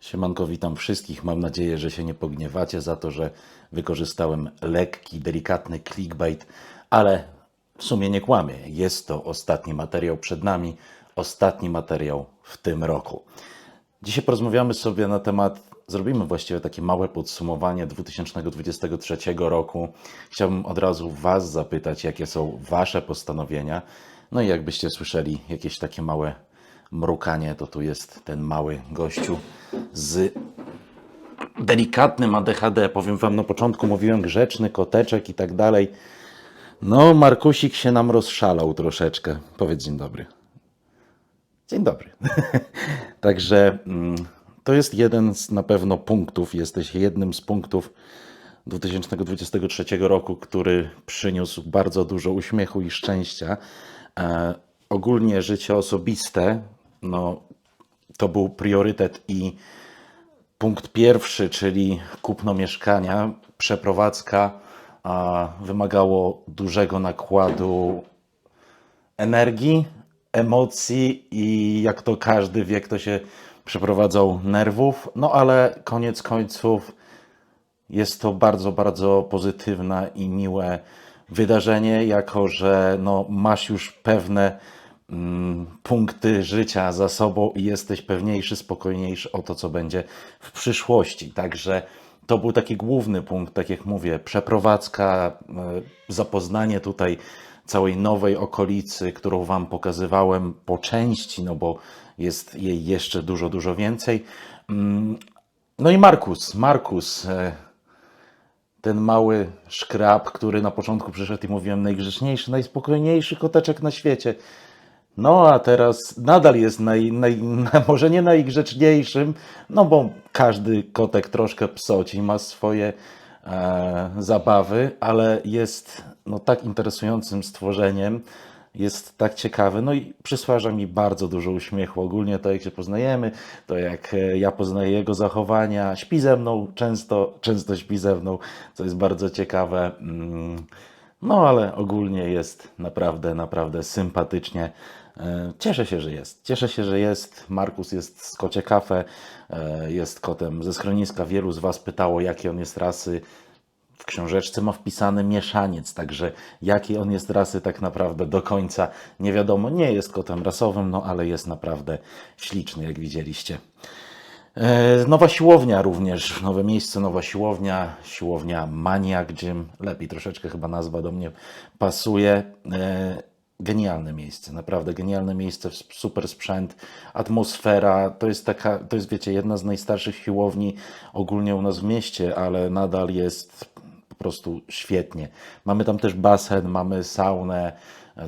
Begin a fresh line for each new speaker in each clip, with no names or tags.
Siemanko, witam wszystkich. Mam nadzieję, że się nie pogniewacie za to, że wykorzystałem lekki, delikatny clickbait, ale w sumie nie kłamię. Jest to ostatni materiał przed nami, ostatni materiał w tym roku. Dzisiaj porozmawiamy sobie na temat, zrobimy właściwie takie małe podsumowanie 2023 roku. Chciałbym od razu Was zapytać, jakie są Wasze postanowienia. No i jakbyście słyszeli jakieś takie małe mrukanie, to tu jest ten mały gościu z delikatnym ADHD. Powiem Wam, na początku mówiłem grzeczny, koteczek i tak dalej. No, Markusik się nam rozszalał troszeczkę. Powiedz dzień dobry. Dzień dobry. Także mm, to jest jeden z na pewno punktów, jesteś jednym z punktów 2023 roku, który przyniósł bardzo dużo uśmiechu i szczęścia. E, ogólnie życie osobiste, no to był priorytet i punkt pierwszy, czyli kupno mieszkania, przeprowadzka, a wymagało dużego nakładu energii, emocji i jak to każdy wie, kto się przeprowadzał nerwów. No ale koniec końców jest to bardzo, bardzo pozytywne i miłe wydarzenie, jako że no, masz już pewne punkty życia za sobą i jesteś pewniejszy, spokojniejszy o to, co będzie w przyszłości. Także to był taki główny punkt, tak jak mówię, przeprowadzka, e, zapoznanie tutaj całej nowej okolicy, którą Wam pokazywałem po części, no bo jest jej jeszcze dużo, dużo więcej. Mm, No i Markus, Markus, e, ten mały szkrab, który na początku przyszedł i mówiłem najgrzeczniejszy, najspokojniejszy koteczek na świecie. No a teraz nadal jest naj, naj, może nie najgrzeczniejszym, no bo każdy kotek troszkę psoci, ma swoje e, zabawy, ale jest no, tak interesującym stworzeniem, jest tak ciekawy, no i przysparza mi bardzo dużo uśmiechu. Ogólnie to jak się poznajemy, to jak e, ja poznaję jego zachowania, śpi ze mną, często, często śpi ze mną, co jest bardzo ciekawe. Mm, No ale ogólnie jest naprawdę, naprawdę sympatycznie. E, Cieszę się, że jest. Cieszę się, że jest. Markus jest z Kocie Cafe, e, jest kotem ze schroniska. Wielu z Was pytało, jakie on jest rasy. W książeczce ma wpisany mieszaniec, także jakiej on jest rasy tak naprawdę do końca nie wiadomo. Nie jest kotem rasowym, no ale jest naprawdę śliczny, jak widzieliście. E, Nowa siłownia również, nowe miejsce, nowa siłownia, siłownia Maniac Gym, lepiej troszeczkę chyba nazwa do mnie pasuje. Genialne miejsce, naprawdę genialne miejsce, super sprzęt, atmosfera, to jest taka, to jest wiecie, jedna z najstarszych siłowni ogólnie u nas w mieście, ale nadal jest po prostu świetnie. Mamy tam też basen, mamy saunę,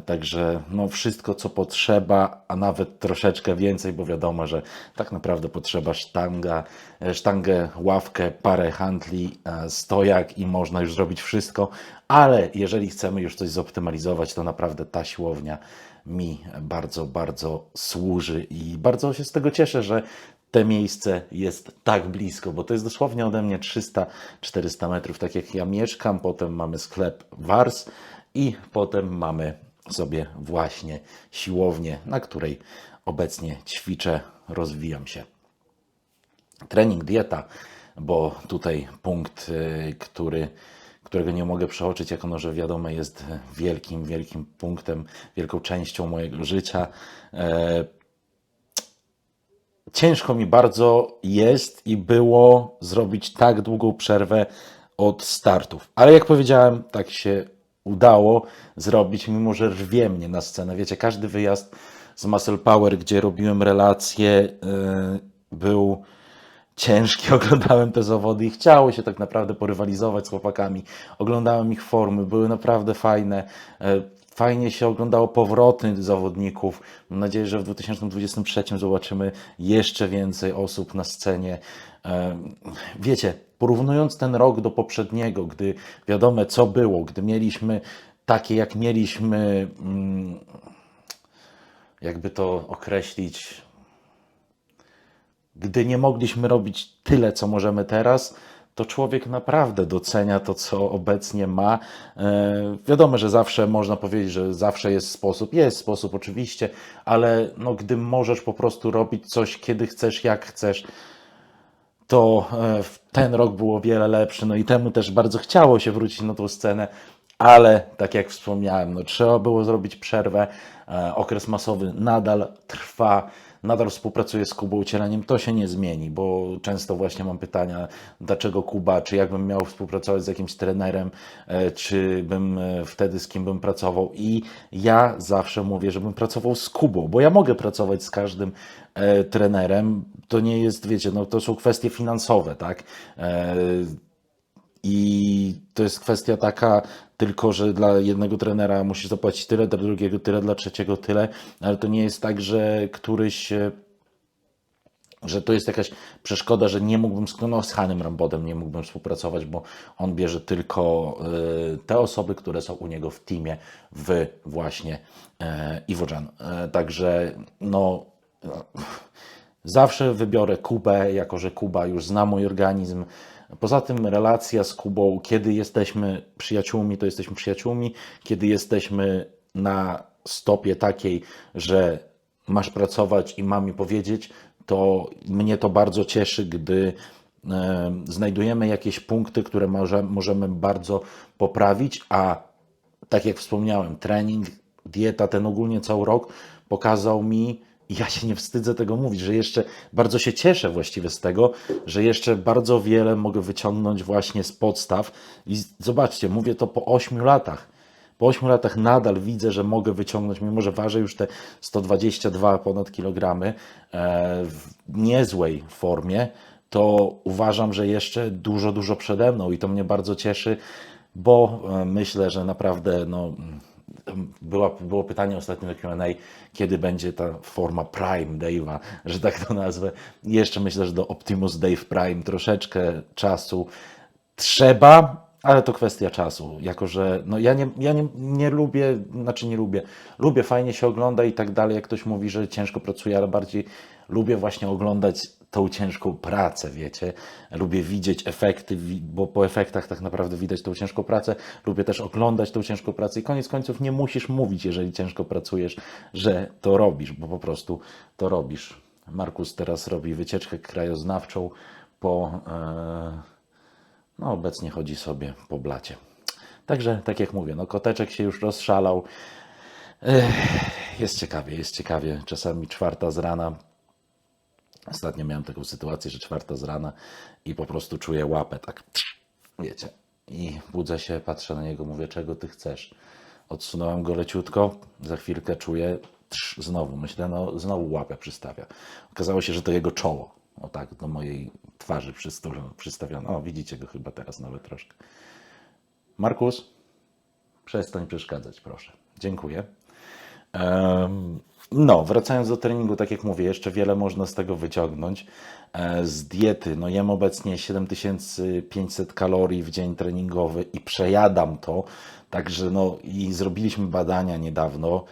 także no wszystko co potrzeba, a nawet troszeczkę więcej, bo wiadomo, że tak naprawdę potrzeba sztanga, sztangę, ławkę, parę handli, e, stojak i można już zrobić wszystko, ale jeżeli chcemy już coś zoptymalizować, to naprawdę ta siłownia mi bardzo, bardzo służy i bardzo się z tego cieszę, że te miejsce jest tak blisko, bo to jest dosłownie ode mnie 300-400 metrów, tak jak ja mieszkam. Potem mamy sklep Wars i potem mamy sobie właśnie siłownię, na której obecnie ćwiczę, rozwijam się. Trening, dieta, bo tutaj punkt, y, który, którego nie mogę przeoczyć, jak ono, że wiadomo, jest wielkim, wielkim punktem, wielką częścią mojego życia. E, Ciężko mi bardzo jest i było zrobić tak długą przerwę od startów. Ale jak powiedziałem, tak się udało zrobić, mimo że rwie mnie na scenę. Wiecie, każdy wyjazd z Muscle Power, gdzie robiłem relacje, yy, był ciężki. Oglądałem te zawody i chciało się tak naprawdę porywalizować z chłopakami. Oglądałem ich formy, były naprawdę fajne. E, Fajnie się oglądało powroty zawodników. Mam nadzieję, że w 2023 zobaczymy jeszcze więcej osób na scenie. E, Wiecie, porównując ten rok do poprzedniego, gdy wiadomo co było, gdy mieliśmy takie jak mieliśmy, mm, jakby to określić, gdy nie mogliśmy robić tyle, co możemy teraz, to człowiek naprawdę docenia to, co obecnie ma. E, wiadomo, że zawsze można powiedzieć, że zawsze jest sposób. Jest sposób oczywiście, ale no, gdy możesz po prostu robić coś, kiedy chcesz, jak chcesz, to e, ten rok był o wiele lepszy, no i temu też bardzo chciało się wrócić na tą scenę, ale tak jak wspomniałem, no trzeba było zrobić przerwę, e, okres masowy nadal trwa, nadal współpracuję z Kubą Cieleniem, to się nie zmieni, bo często właśnie mam pytania, dlaczego Kuba, czy jakbym miał współpracować z jakimś trenerem, e, czy bym e, wtedy z kim bym pracował i ja zawsze mówię, żebym pracował z Kubą, bo ja mogę pracować z każdym e, trenerem, to nie jest, wiecie, no to są kwestie finansowe, tak? I to jest kwestia taka tylko, że dla jednego trenera musisz zapłacić tyle, dla drugiego tyle, dla trzeciego tyle, ale to nie jest tak, że któryś, e, że to jest jakaś przeszkoda, że nie mógłbym no, z Hanem Rambodem nie mógłbym współpracować, bo on bierze tylko e, te osoby, które są u niego w teamie w właśnie e, Iwojan. Także no Zawsze wybiorę Kubę, jako że Kuba już zna mój organizm. Poza tym relacja z Kubą, kiedy jesteśmy przyjaciółmi, to jesteśmy przyjaciółmi. Kiedy jesteśmy na stopie takiej, że masz pracować i mam mi powiedzieć, to mnie to bardzo cieszy, gdy e, znajdujemy jakieś punkty, które może, możemy bardzo poprawić, a tak jak wspomniałem, trening, dieta, ten ogólnie cały rok pokazał mi, ja się nie wstydzę tego mówić, że jeszcze bardzo się cieszę właściwie z tego, że jeszcze bardzo wiele mogę wyciągnąć właśnie z podstaw. I zobaczcie, mówię to po 8 latach. Po 8 latach nadal widzę, że mogę wyciągnąć, mimo że ważę już te 122 ponad kilogramy e, w niezłej formie, to uważam, że jeszcze dużo, dużo przede mną i to mnie bardzo cieszy, bo e, myślę, że naprawdę no, była, było pytanie ostatnio na Q&A, kiedy będzie ta forma Prime Dave'a, że tak to nazwę. Jeszcze myślę, że do Optimus Dave Prime troszeczkę czasu trzeba, ale to kwestia czasu. Jako, że no ja, nie, ja nie, nie lubię, znaczy nie lubię, lubię, fajnie się ogląda i tak dalej, jak ktoś mówi, że ciężko pracuje, ale bardziej lubię właśnie oglądać tą ciężką pracę, wiecie. Lubię widzieć efekty, bo po efektach tak naprawdę widać tą ciężką pracę. Lubię też oglądać tą ciężką pracę i koniec końców nie musisz mówić, jeżeli ciężko pracujesz, że to robisz, bo po prostu to robisz. Markus teraz robi wycieczkę krajoznawczą po... E, no, obecnie chodzi sobie po blacie. Także, tak jak mówię, no, koteczek się już rozszalał. Jest ciekawie, jest ciekawie. Czasami czwarta z rana. Ostatnio miałem taką sytuację, że czwarta z rana i po prostu czuję łapę, tak, wiecie. I budzę się, patrzę na niego, mówię, czego ty chcesz? Odsunąłem go leciutko, za chwilkę czuję, trz, znowu, myślę, no znowu łapę przystawia. Okazało się, że to jego czoło, o tak, do mojej twarzy przystawione. O, widzicie go chyba teraz nawet troszkę. Markus, przestań przeszkadzać, proszę. Dziękuję. Em, No, wracając do treningu, tak jak mówię, jeszcze wiele można z tego wyciągnąć. E, Z diety, no jem obecnie 7500 kalorii w dzień treningowy i przejadam to, także no i zrobiliśmy badania niedawno.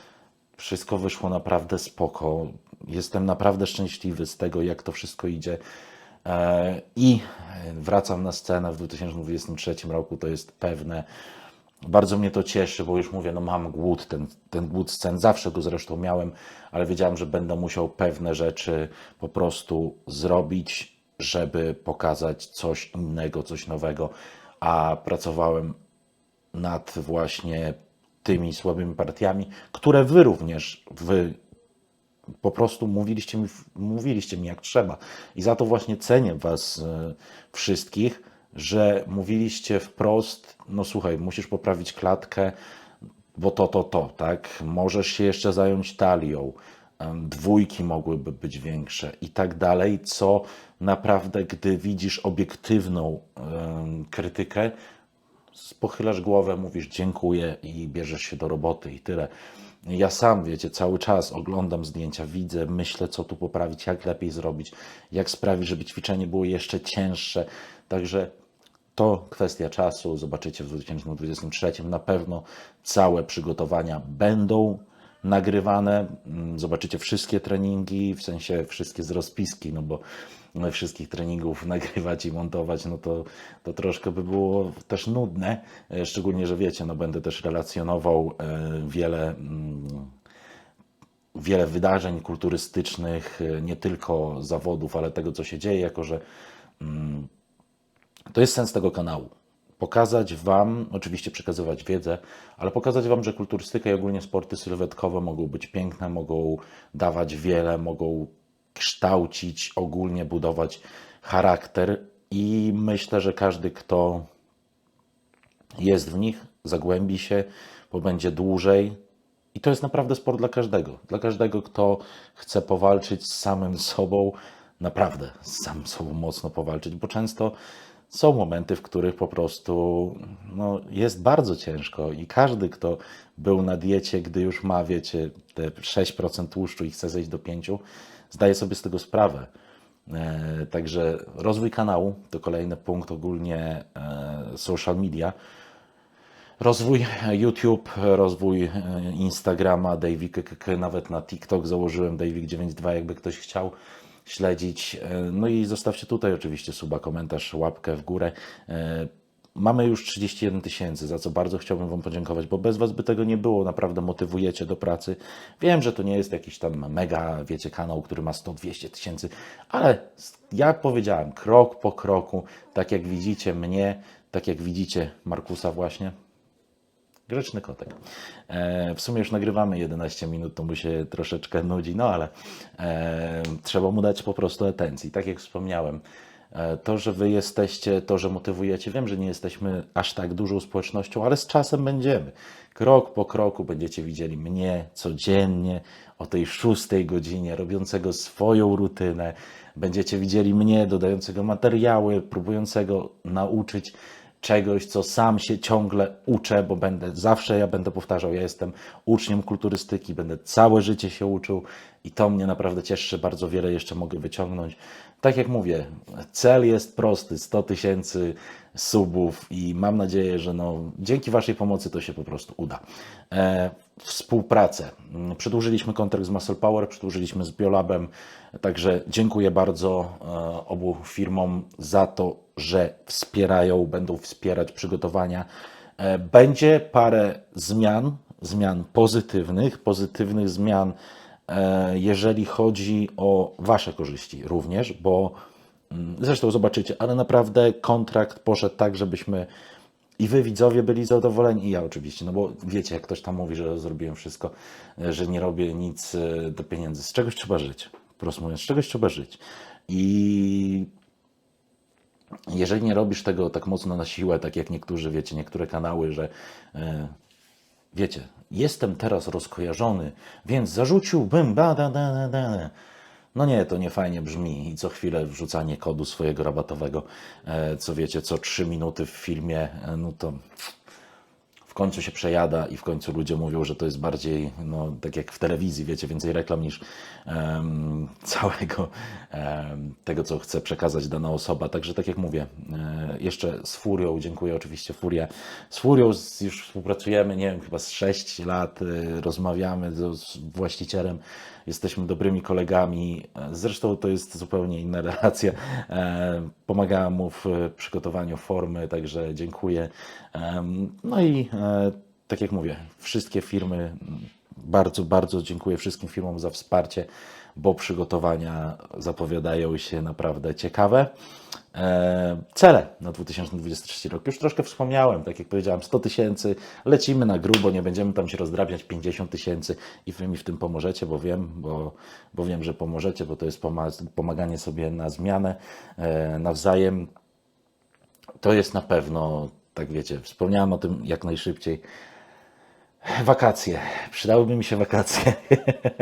Wszystko wyszło naprawdę spoko. Jestem naprawdę szczęśliwy z tego, jak to wszystko idzie. E, I wracam na scenę w 2023 roku, to jest pewne. Bardzo mnie to cieszy, bo już mówię, no mam głód, ten, ten głód scen, zawsze go zresztą miałem, ale wiedziałem, że będę musiał pewne rzeczy po prostu zrobić, żeby pokazać coś innego, coś nowego, a pracowałem nad właśnie tymi słabymi partiami, które wy również, wy po prostu mówiliście mi, mówiliście mi jak trzeba. I za to właśnie cenię Was e, wszystkich, że mówiliście wprost, no słuchaj, musisz poprawić klatkę, bo to, to, to, tak? Możesz się jeszcze zająć talią, dwójki mogłyby być większe i tak dalej, co naprawdę, gdy widzisz obiektywną krytykę, pochylasz głowę, mówisz dziękuję i bierzesz się do roboty i tyle. Ja sam, wiecie, cały czas oglądam zdjęcia, widzę, myślę, co tu poprawić, jak lepiej zrobić, jak sprawić, żeby ćwiczenie było jeszcze cięższe. Także to kwestia czasu. Zobaczycie w 2023 na pewno całe przygotowania będą nagrywane. Mm, Zobaczycie wszystkie treningi, w sensie wszystkie z rozpiski, no bo wszystkich treningów nagrywać i montować, no to, to troszkę by było też nudne. E, Szczególnie, że wiecie, no będę też relacjonował e, wiele. mm, wiele wydarzeń kulturystycznych, e, nie tylko zawodów, ale tego, co się dzieje, jako że To jest sens tego kanału. Pokazać Wam, oczywiście przekazywać wiedzę, ale pokazać Wam, że kulturystyka i ogólnie sporty sylwetkowe mogą być piękne, mogą dawać wiele, mogą kształcić, ogólnie budować charakter i myślę, że każdy, kto jest w nich, zagłębi się, pobędzie dłużej. I to jest naprawdę sport dla każdego. Dla każdego, kto chce powalczyć z samym sobą, naprawdę z samym sobą mocno powalczyć, bo często są momenty, w których po prostu no, jest bardzo ciężko i każdy, kto był na diecie, gdy już ma, wiecie, te 6% tłuszczu i chce zejść do 5%, zdaje sobie z tego sprawę. E, Także rozwój kanału to kolejny punkt, ogólnie e, social media. Rozwój YouTube, rozwój e, Instagrama, Davik, nawet na TikTok założyłem Davik92, jakby ktoś chciał śledzić. E, No i zostawcie tutaj oczywiście suba, komentarz, łapkę w górę. E, Mamy już 31 tysięcy, za co bardzo chciałbym Wam podziękować, bo bez Was by tego nie było. Naprawdę motywujecie do pracy. Wiem, że to nie jest jakiś tam mega, wiecie, kanał, który ma 100-200 tysięcy, ale jak powiedziałem, krok po kroku, tak jak widzicie mnie, tak jak widzicie Markusa właśnie, Grzeczny kotek. E, w sumie już nagrywamy 11 minut, to mu się troszeczkę nudzi, no ale e, trzeba mu dać po prostu atencji. Tak jak wspomniałem, e, to, że wy jesteście, to, że motywujecie, wiem, że nie jesteśmy aż tak dużą społecznością, ale z czasem będziemy. Krok po kroku będziecie widzieli mnie codziennie o tej szóstej godzinie, robiącego swoją rutynę. Będziecie widzieli mnie dodającego materiały, próbującego nauczyć czegoś, co sam się ciągle uczę, bo będę zawsze, ja będę powtarzał, ja jestem uczniem kulturystyki, będę całe życie się uczył i to mnie naprawdę cieszy, bardzo wiele jeszcze mogę wyciągnąć. Tak jak mówię, cel jest prosty, 100 tysięcy subów i mam nadzieję, że no, dzięki Waszej pomocy to się po prostu uda. E, współpracę. Przedłużyliśmy kontrakt z Muscle Power, przedłużyliśmy z Biolabem, także dziękuję bardzo e, obu firmom za to, że wspierają, będą wspierać przygotowania. E, Będzie parę zmian, zmian pozytywnych, pozytywnych zmian, e, jeżeli chodzi o Wasze korzyści również, bo mm, zresztą zobaczycie, ale naprawdę kontrakt poszedł tak, żebyśmy i wy widzowie byli zadowoleni, i ja oczywiście, no bo wiecie, jak ktoś tam mówi, że zrobiłem wszystko, e, że nie robię nic do pieniędzy. Z czegoś trzeba żyć, prosto mówiąc, z czegoś trzeba żyć. I jeżeli nie robisz tego tak mocno na siłę, tak jak niektórzy, wiecie, niektóre kanały, że e, wiecie, jestem teraz rozkojarzony, więc zarzuciłbym ba, da, da, da, da. No nie, to nie fajnie brzmi i co chwilę wrzucanie kodu swojego rabatowego, e, co wiecie, co trzy minuty w filmie, e, no to końcu się przejada i w końcu ludzie mówią, że to jest bardziej, no, tak jak w telewizji, wiecie, więcej reklam niż em, całego em, tego, co chce przekazać dana osoba. Także tak jak mówię, e, jeszcze z Furią, dziękuję oczywiście Furia. Z Furią już współpracujemy, nie wiem, chyba z 6 lat, e, rozmawiamy z, z właścicielem, jesteśmy dobrymi kolegami. E, Zresztą to jest zupełnie inna relacja. E, Pomagałem mu w e, przygotowaniu formy, także dziękuję. Em, No i e, tak jak mówię, wszystkie firmy, bardzo, bardzo dziękuję wszystkim firmom za wsparcie, bo przygotowania zapowiadają się naprawdę ciekawe. E, Cele na 2023 rok. Już troszkę wspomniałem, tak jak powiedziałem, 100 tysięcy, lecimy na grubo, nie będziemy tam się rozdrabniać 50 tysięcy i wy mi w tym pomożecie, bo wiem, bo, bo wiem, że pomożecie, bo to jest poma- pomaganie sobie na zmianę e, nawzajem. To jest na pewno, tak wiecie, wspomniałem o tym jak najszybciej. Wakacje. Przydałyby mi się wakacje.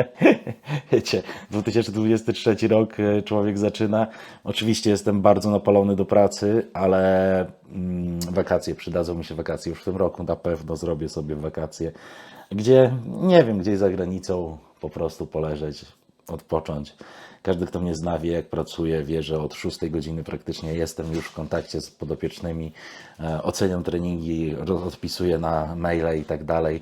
Wiecie, 2023 rok e, człowiek zaczyna. Oczywiście jestem bardzo napalony do pracy, ale mm, wakacje, przydadzą mi się wakacje już w tym roku. Na pewno zrobię sobie wakacje, gdzie, nie wiem, gdzieś za granicą po prostu poleżeć, odpocząć. Każdy, kto mnie zna, wie, jak pracuję, wie, że od 6 godziny praktycznie jestem już w kontakcie z podopiecznymi, e, oceniam treningi, odpisuję na maile i tak dalej.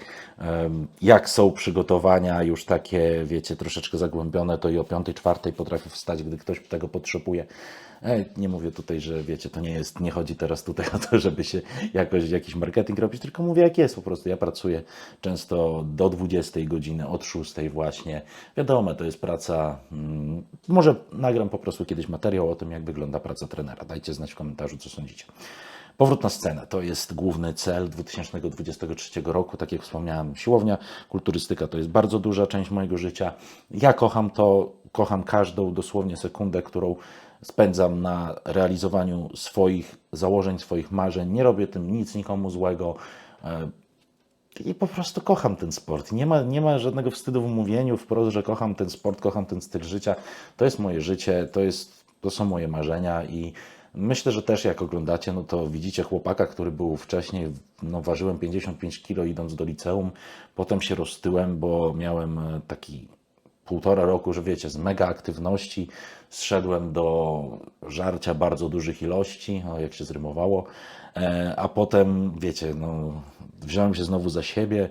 Jak są przygotowania już takie, wiecie, troszeczkę zagłębione, to i o 5, 4 potrafię wstać, gdy ktoś tego potrzebuje. E, Nie mówię tutaj, że wiecie, to nie jest, nie chodzi teraz tutaj o to, żeby się jakoś jakiś marketing robić, tylko mówię jak jest po prostu. Ja pracuję często do 20 godziny, od 6 właśnie. Wiadomo, to jest praca praca. mm, Może nagram po prostu kiedyś materiał o tym, jak wygląda praca trenera. Dajcie znać w komentarzu, co sądzicie. Powrót na scenę to jest główny cel 2023 roku. Tak jak wspomniałem, siłownia, kulturystyka to jest bardzo duża część mojego życia. Ja kocham to, kocham każdą dosłownie sekundę, którą spędzam na realizowaniu swoich założeń, swoich marzeń. Nie robię tym nic nikomu złego. I po prostu kocham ten sport. Nie ma, nie ma żadnego wstydu w mówieniu wprost, że kocham ten sport, kocham ten styl życia. To jest moje życie, to, jest, to są moje marzenia i myślę, że też jak oglądacie, no to widzicie chłopaka, który był wcześniej, no ważyłem 55 kg idąc do liceum, potem się roztyłem, bo miałem taki półtora roku, że wiecie, z mega aktywności zszedłem do żarcia bardzo dużych ilości, no jak się zrymowało, e, a potem, wiecie, no, wziąłem się znowu za siebie,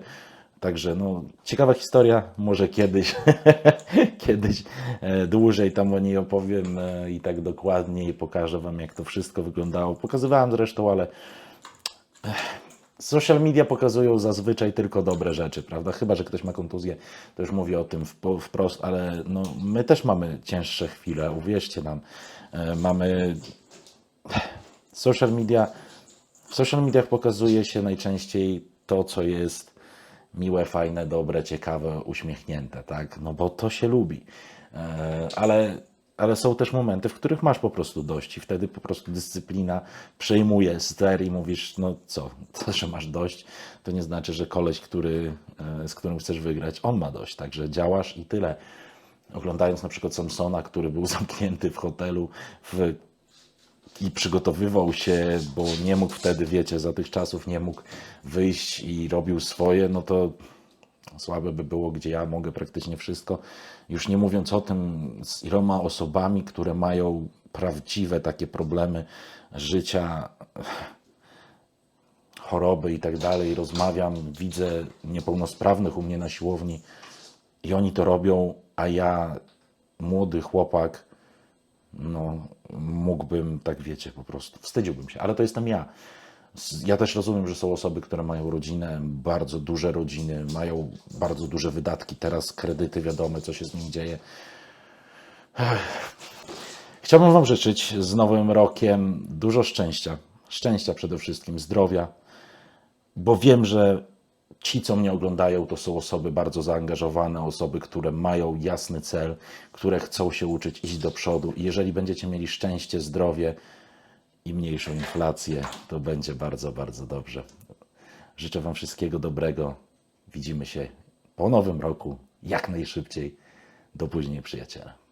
także no, ciekawa historia, może kiedyś, kiedyś e, dłużej tam o niej opowiem e, i tak dokładnie i pokażę Wam, jak to wszystko wyglądało. Pokazywałem zresztą, ale Social media pokazują zazwyczaj tylko dobre rzeczy, prawda? Chyba, że ktoś ma kontuzję, to już mówię o tym wprost, ale no, my też mamy cięższe chwile, uwierzcie nam. E, Mamy social media, w social mediach pokazuje się najczęściej to, co jest miłe, fajne, dobre, ciekawe, uśmiechnięte, tak? No bo to się lubi. E, Ale, ale są też momenty, w których masz po prostu dość i wtedy po prostu dyscyplina przejmuje ster i mówisz, no co, to, że masz dość, to nie znaczy, że koleś, który, e, z którym chcesz wygrać, on ma dość, także działasz i tyle. Oglądając na przykład Samsona, który był zamknięty w hotelu w i przygotowywał się, bo nie mógł wtedy, wiecie, za tych czasów nie mógł wyjść i robił swoje, no to słabe by było, gdzie ja mogę praktycznie wszystko. Już nie mówiąc o tym, z iloma osobami, które mają prawdziwe takie problemy życia, choroby i tak dalej. Rozmawiam, widzę niepełnosprawnych u mnie na siłowni i oni to robią, a ja, młody chłopak, no, mógłbym, tak wiecie, po prostu wstydziłbym się, ale to jestem ja. Ja też rozumiem, że są osoby, które mają rodzinę, bardzo duże rodziny, mają bardzo duże wydatki, teraz kredyty, wiadomo, co się z nimi dzieje. Chciałbym Wam życzyć z Nowym Rokiem dużo szczęścia, szczęścia przede wszystkim, zdrowia, bo wiem, że ci, co mnie oglądają, to są osoby bardzo zaangażowane, osoby, które mają jasny cel, które chcą się uczyć iść do przodu. I jeżeli będziecie mieli szczęście, zdrowie i mniejszą inflację, to będzie bardzo, bardzo dobrze. Życzę Wam wszystkiego dobrego. Widzimy się po nowym roku, jak najszybciej. Do później, przyjaciele.